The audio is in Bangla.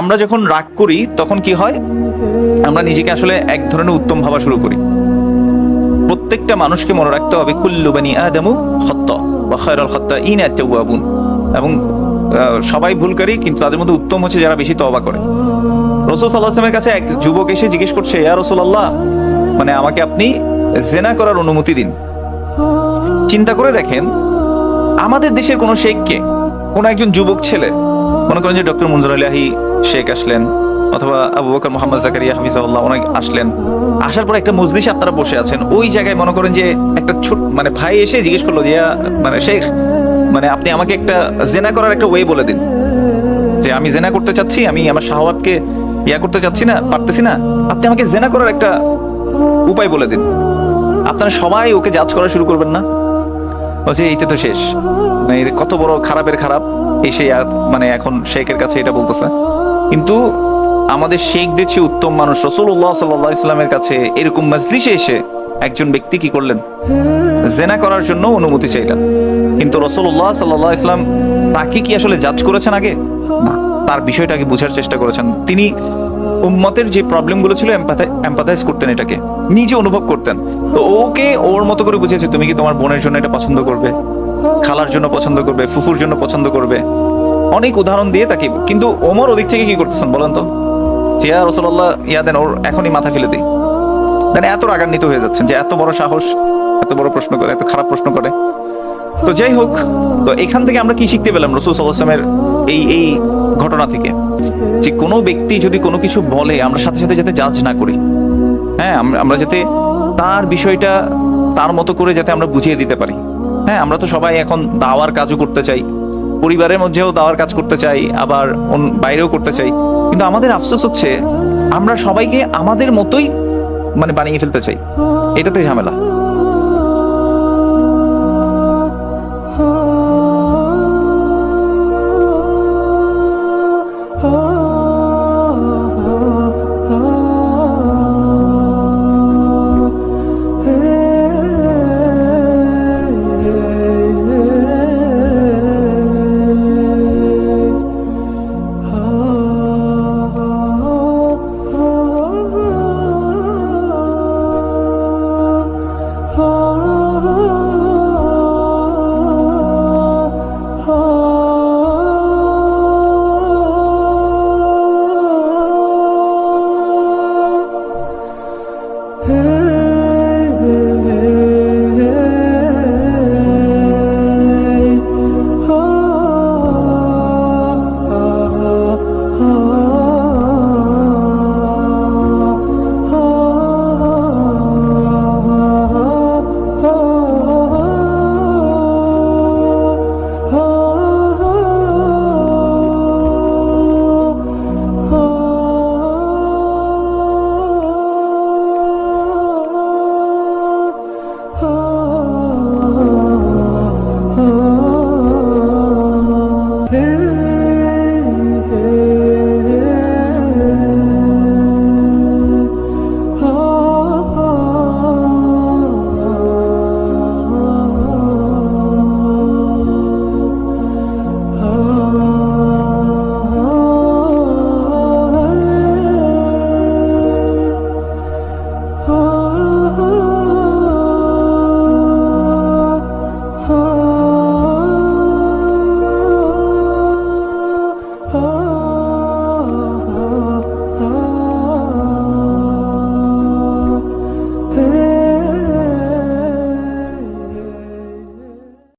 আমরা যখন রাগ করি, তখন কি হয়? আমরা নিজেকে আসলে এক ধরনের উত্তম ভাবা শুরু করি। প্রত্যেকটা মানুষকে মনে রাখতে হবে, কুল্লু বানি আদামু খত্ত বা খয়রাল ইন এবং সবাই ভুলকারী কিন্তু তাদের মধ্যে উত্তম হচ্ছে যারা বেশি তওবা করে। রসুল সাল্লাহামের কাছে এক যুবক এসে জিজ্ঞেস করছে, ইয়া রসুল আল্লাহ মানে আমাকে আপনি জেনা করার অনুমতি দিন। চিন্তা করে দেখেন, আমাদের দেশের কোনো শেখকে কোনো একজন যুবক ছেলে, মনে করেন যে ডক্টর মঞ্জুর আলাহি শেখ আসলেন অথবা আবু বকর মোহাম্মদ জাকারিয়া হাফিজাউল্লাহ অনেক আসলেন। আসার পর একটা মজলিসে আপনারা বসে আছেন। ওই জায়গায় মনে করেন যে একটা ছোট মানে ভাই এসে জিজ্ঞেস করল যে মানে শেখ মানে আপনি আমাকে একটা জেনা করার একটা ওয়ে বলে দিন। যে আমি জেনা করতে চাচ্ছি, আমি আমার শাহওয়াতকে ইয়া করতে চাচ্ছি না, পারতেছি না। আপনি আমাকে জেনা করার একটা উপায় বলে দিন। আপনারা সবাই ওকে জাজ করা শুরু করবেন না। বলছে এইটা তো শেষ। মানে কত বড় খারাপের খারাপ। এসে মানে এখন শেখের কাছে এটা বলতেছে। কিন্তু আমাদের শেখদের চেয়ে উত্তম মানুষ রসুল্লাহ সাল্লাহ ইসলামের কাছে এরকম মজলিসে এসে একজন ব্যক্তি কি করলেন? জেনা করার জন্য অনুমতি চাইলেন। কিন্তু রসুল্লাহ সাল্লাহ ইসলাম তাকে কি আসলে জাজ করেছেন আগে? না, তার বিষয়টাকে বোঝার চেষ্টা করেছেন। তিনি উম্মতের যে প্রবলেমগুলো ছিল এম্পাথাইজ করতেন এটাকে। নিজে অনুভব করতেন। তো ওকে ওর মতো করে বুঝিয়েছে, তুমি কি তোমার বোনের জন্য এটা পছন্দ করবে? খালার জন্য পছন্দ করবে? ফুফুর জন্য পছন্দ করবে? অনেক উদাহরণ দিয়ে তাকে, কিন্তু ওমর ওদিক থেকে কি করতেছেন বলেন তো? জিয়া রসল্লাহ ইয়া দেন, ওর এখনই মাথা ফেলে দিই। মানে এত রাগান্বিত হয়ে যাচ্ছেন যে, এত বড় সাহস, এত বড় প্রশ্ন করে, এত খারাপ প্রশ্ন করে। তো যাই হোক, তো এখান থেকে আমরা কি শিখতে পেলাম রসুল সাল্লাহামের এই এই ঘটনা থেকে? যে, কোনো ব্যক্তি যদি কোনো কিছু বলে, আমরা সাথে সাথে যাতে জাজ না করি। হ্যাঁ আমরা যাতে তার বিষয়টা তার মতো করে যাতে আমরা বুঝিয়ে দিতে পারি। হ্যাঁ আমরা তো সবাই এখন দাওয়ার কাজও করতে চাই। পরিবারের মধ্যেও দাওয়ার কাজ করতে চাই, আবার বাইরেও করতে চাই। কিন্তু আমাদের আফসোস হচ্ছে, আমরা সবাইকে আমাদের মতোই মানে বানিয়ে ফেলতে চাই। এটাতে ঝামেলা। Oh.